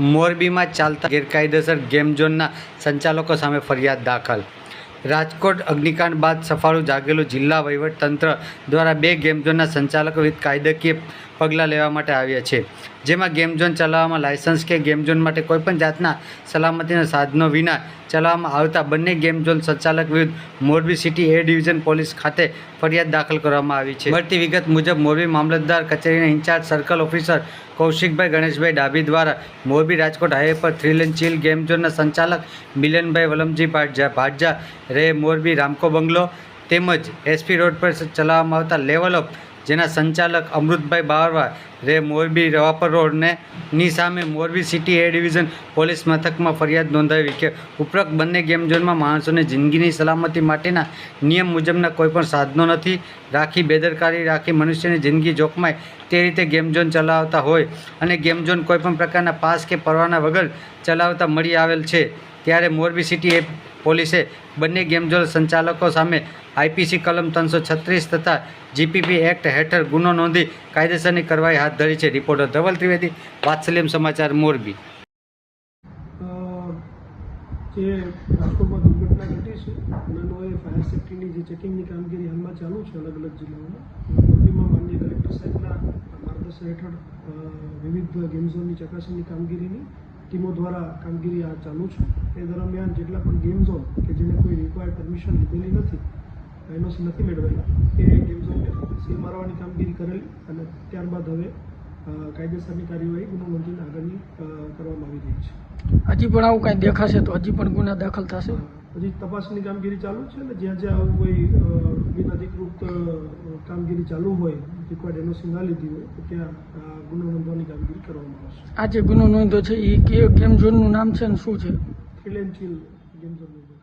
મોરબીમાં ચાલતા ગેરકાયદેસર ગેમ ઝોનના સંચાલકો સામે ફરિયાદ દાખલ. રાજકોટ અગ્નિકાંડ બાદ સફાળું જાગેલું જિલ્લા વહીવટતંત્ર દ્વારા બે ગેમ ઝોનના સંચાલકો વિરુદ્ધ કાયદાકીય પગલાં લેવા માટે આવ્યા છે. જેમાં ગેમ ઝોન ચલાવવામાં લાયસન્સ કે ગેમ ઝોન માટે કોઈપણ જાતના સલામતીના સાધનો વિના ચલાવવામાં આવતા બંને ગેમ ઝોન સંચાલક વિરુદ્ધ Morbi city A division police ખાતે ફરિયાદ દાખલ કરવામાં આવી છે. મળતી વિગત મુજબ મોરબી મામલતદાર કચેરીના incharge circle officer Kaushikbhai, Ganeshbhai Dabhi દ્વારા મોરબી રાજકોટ હાઈવે પર થ્રીલ એન્ડ ચીલ ગેમ ઝોનના સંચાલક મિલનભાઈ વલમજી ભાટજા ભાટજા રે મોરબી રામકો બંગલો. તેમજ એસપી રોડ પર ચલાવવામાં આવતા લેવલ અપ જેના સંચાલક અમૃતભાઈ બારવા રે મોરબી રવાપર રોડને, ની સામે Morbi city A division police મથકમાં ફરિયાદ નોંધાવી કે ઉપરોક્ત બંને ગેમ ઝોનમાં માણસોને જિંદગીની સલામતી માટેના નિયમ મુજબના કોઈપણ સાધનો નથી. રાખી બેદરકારી, રાખી મનુષ્યની જિંદગી જોખમાય તે રીતે ગેમ ઝોન ચલાવતા હોય અને ગેમ ઝોન કોઈપણ પ્રકારના પાસ કે પરવાના વગર ચલાવતા મળી આવેલ છે. ત્યારે મોરબી સિટી એ પોલીસે બંને ગેમઝોન સંચાલકો સામે આઈપીસી કલમ ત્રણસો છત્રીસ તથા જીપીપી એક્ટ હેઠળ ગુનો નોંધી કાયદેસરની કાર્યવાહી હાથ ધરી છે. રિપોર્ટર ધવલ ત્રિવેદી, વાત્સલ્યમ સમાચાર, મોરબી. જે રાજકોટમાં દુર્ઘટના ઘટી છે નાનો એ ફાયર સેફ્ટીની જે ચેકિંગની કામગીરી હાલમાં ચાલુ છે અલગ અલગ જિલ્લાઓમાં. મોરબીમાં માન્ય કલેક્ટર સાહેબના માર્ગદર્શન હેઠળ વિવિધ ગેમ ઝોનની ચકાસણીની કામગીરીની ટીમો દ્વારા કામગીરી આ ચાલુ છે. એ દરમિયાન જેટલા પણ ગેમ ઝોન કે જેને કોઈ રિક્વાયર્ડ પરમિશન લીધેલી નથી એનઓસી નથી મેળવેલા. એ ગેમ ઝોનને સીલ મારવાની કામગીરી કરેલી અને ત્યારબાદ હવે કાયદેસરની કાર્યવાહી ગુનો નોંધીને આગળની કરવામાં આવી રહી છે. હજી પણ આવું કાંઈ દેખાશે તો હજી પણ ગુના દાખલ થશે? હજી તપાસની કામગીરી ચાલુ છે અને જ્યાં જ્યાં આવું કોઈ બિનઅધિકૃત કામગીરી ચાલુ હોય રિક્વાયર્ડ એનઓસી ના લીધી હોય તો ત્યાં ગુનો નોંધવાની કામગીરી કરવામાં આવશે. આ જે ગુનો નોંધ્યો છે એ કેમ ઝોનનું નામ છે ને શું છે? Fill and chill game ઝોનનું